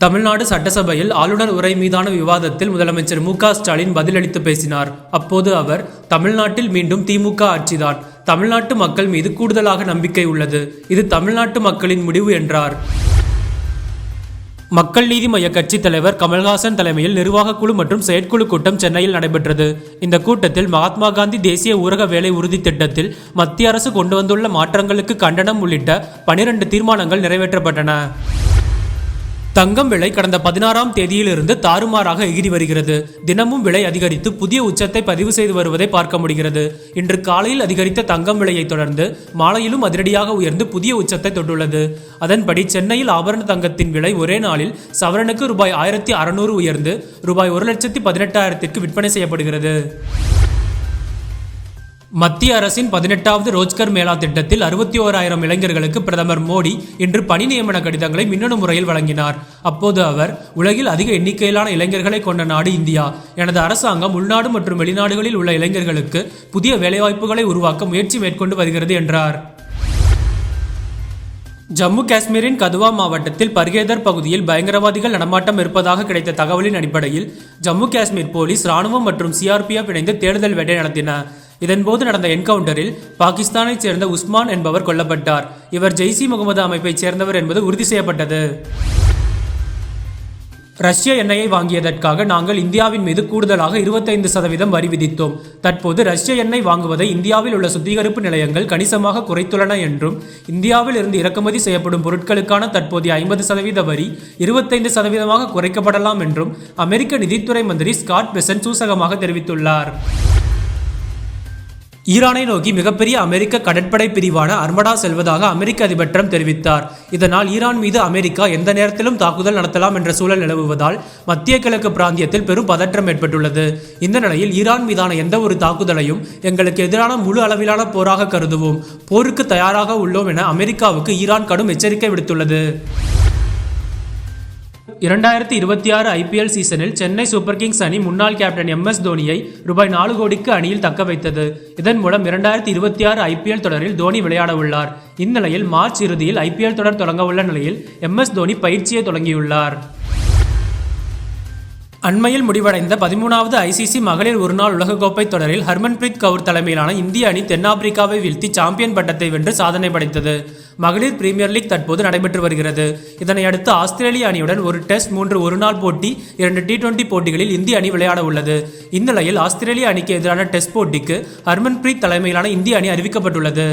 தமிழ்நாடு சட்டசபையில் ஆளுநர் உரை மீதான விவாதத்தில் முதலமைச்சர் மு ஸ்டாலின் பதிலளித்து பேசினார். அப்போது அவர் தமிழ்நாட்டில் மீண்டும் திமுக ஆட்சிதான். தமிழ்நாட்டு மக்கள் மீது கூடுதலாக நம்பிக்கை உள்ளது. இது தமிழ்நாட்டு மக்களின் முடிவு என்றார். மக்கள் நீதி மைய கட்சித் தலைவர் கமல்ஹாசன் தலைமையில் நிர்வாகக் குழு மற்றும் செயற்குழு கூட்டம் சென்னையில் நடைபெற்றது. இந்த கூட்டத்தில் மகாத்மா காந்தி தேசிய ஊரக வேலை உறுதி திட்டத்தில் மத்திய அரசு கொண்டு வந்துள்ள மாற்றங்களுக்கு கண்டனம் உள்ளிட்ட பனிரெண்டு தீர்மானங்கள் நிறைவேற்றப்பட்டன. தங்கம் விலை கடந்த பதினாறாம் தேதியிலிருந்து தாறுமாறாக எகிரி வருகிறது. தினமும் விலை அதிகரித்து புதிய உச்சத்தை பதிவு செய்து வருவதை பார்க்க முடிகிறது. இன்று காலையில் அதிகரித்த தங்கம் விலையை தொடர்ந்து மாலையிலும் அதிரடியாக உயர்ந்து புதிய உச்சத்தை தொட்டுள்ளது. அதன்படி சென்னையில் ஆபரண தங்கத்தின் விலை ஒரே நாளில் சவரனுக்கு ரூபாய் ஆயிரத்தி அறுநூறு உயர்ந்து ரூபாய் ஒரு லட்சத்தி பதினெட்டாயிரத்திற்கு விற்பனை செய்யப்படுகிறது. மத்திய அரசின் பதினெட்டாவது ரோஜ்கர் மேளா திட்டத்தில் அறுபத்தி ஓராயிரம் இளைஞர்களுக்கு பிரதமர் மோடி இன்று பணி நியமன கடிதங்களை மின்னணு முறையில் வழங்கினார். அப்போது அவர் உலகில் அதிக எண்ணிக்கையிலான இளைஞர்களை கொண்ட நாடு இந்தியா. எனது அரசாங்கம் உள்நாடு மற்றும் வெளிநாடுகளில் உள்ள இளைஞர்களுக்கு புதிய வேலைவாய்ப்புகளை உருவாக்க முயற்சி மேற்கொண்டு வருகிறது என்றார். ஜம்மு காஷ்மீரின் கதுவா மாவட்டத்தில் பர்கேதர் பகுதியில் பயங்கரவாதிகள் நடமாட்டம் இருப்பதாக கிடைத்த தகவலின் அடிப்படையில் ஜம்மு காஷ்மீர் போலீஸ் ராணுவம் மற்றும் சிஆர்பிஎஃப் இணைந்து தேடுதல் வேட்டை நடத்தின. இதன்போது நடந்த என்கவுண்டரில் பாகிஸ்தானைச் சேர்ந்த உஸ்மான் என்பவர் கொல்லப்பட்டார். இவர் ஜெய்சி முகமது அமைப்பைச் சேர்ந்தவர் என்பது உறுதி செய்யப்பட்டது. ரஷ்ய எண்ணெயை வாங்கியதற்காக நாங்கள் இந்தியாவின் மீது கூடுதலாக இருபத்தைந்து சதவீதம் வரி விதித்தோம். தற்போது ரஷ்ய எண்ணெய் வாங்குவதை இந்தியாவில் உள்ள சுத்திகரிப்பு நிலையங்கள் கணிசமாக குறைத்துள்ளன என்றும் இந்தியாவில் இருந்து இறக்குமதி செய்யப்படும் பொருட்களுக்கான தற்போதைய ஐம்பது சதவீத வரி இருபத்தைந்து சதவீதமாக குறைக்கப்படலாம் என்றும் அமெரிக்க நிதித்துறை மந்திரி ஸ்காட் பெசன் சூசகமாக தெரிவித்துள்ளார். ஈரானை நோக்கி மிகப்பெரிய அமெரிக்க கடற்படை பிரிவான அர்மடா செல்வதாக அமெரிக்க அதிபர் ட்ரம்ப் தெரிவித்தார். இதனால் ஈரான் மீது அமெரிக்கா எந்த நேரத்திலும் தாக்குதல் நடத்தலாம் என்ற சூழல் நிலவுவதால் மத்திய கிழக்கு பிராந்தியத்தில் பெரும் பதற்றம் ஏற்பட்டுள்ளது. இந்த நிலையில் ஈரான் மீதான எந்த ஒரு தாக்குதலையும் எங்களுக்கு எதிரான முழு அளவிலான போராக கருதுவோம். போருக்கு தயாராக உள்ளோம் என அமெரிக்காவுக்கு ஈரான் கடும் எச்சரிக்கை விடுத்துள்ளது. இரண்டாயிரத்தி இருபத்தி ஆறு ஐபிஎல் சீசனில் சென்னை சூப்பர் கிங்ஸ் அணி முன்னாள் கேப்டன் எம் எஸ் தோனியை ரூபாய் நாலு கோடிக்கு அணியில் தக்க வைத்தது. இதன் மூலம் இரண்டாயிரத்தி இருபத்தி ஆறு ஐபிஎல் தொடரில் தோனி விளையாட உள்ளார். இந்நிலையில் மார்ச் இறுதியில் ஐபிஎல் தொடர் தொடங்க உள்ள நிலையில் எம் எஸ் தோனி பயிற்சியை தொடங்கியுள்ளார். அண்மையில் முடிவடைந்த பதிமூணாவது ஐசிசி மகளிர் ஒருநாள் உலகக்கோப்பை தொடரில் ஹர்மன்பிரீத் கவுர் தலைமையிலான இந்திய அணி தென்னாப்பிரிக்காவை வீழ்த்தி சாம்பியன் பட்டத்தை வென்று சாதனை படைத்தது. மகளிர் பிரீமியர் லீக் தற்போது நடைபெற்று வருகிறது. இதனையடுத்து ஆஸ்திரேலிய அணியுடன் ஒரு டெஸ்ட் மூன்று ஒருநாள் போட்டி இரண்டு டி டுவெண்டி போட்டிகளில் இந்திய அணி விளையாட உள்ளது. இந்நிலையில் ஆஸ்திரேலிய அணிக்கு எதிரான டெஸ்ட் போட்டிக்கு ஹர்மன்பிரீத் தலைமையிலான இந்திய அணி அறிவிக்கப்பட்டுள்ளது.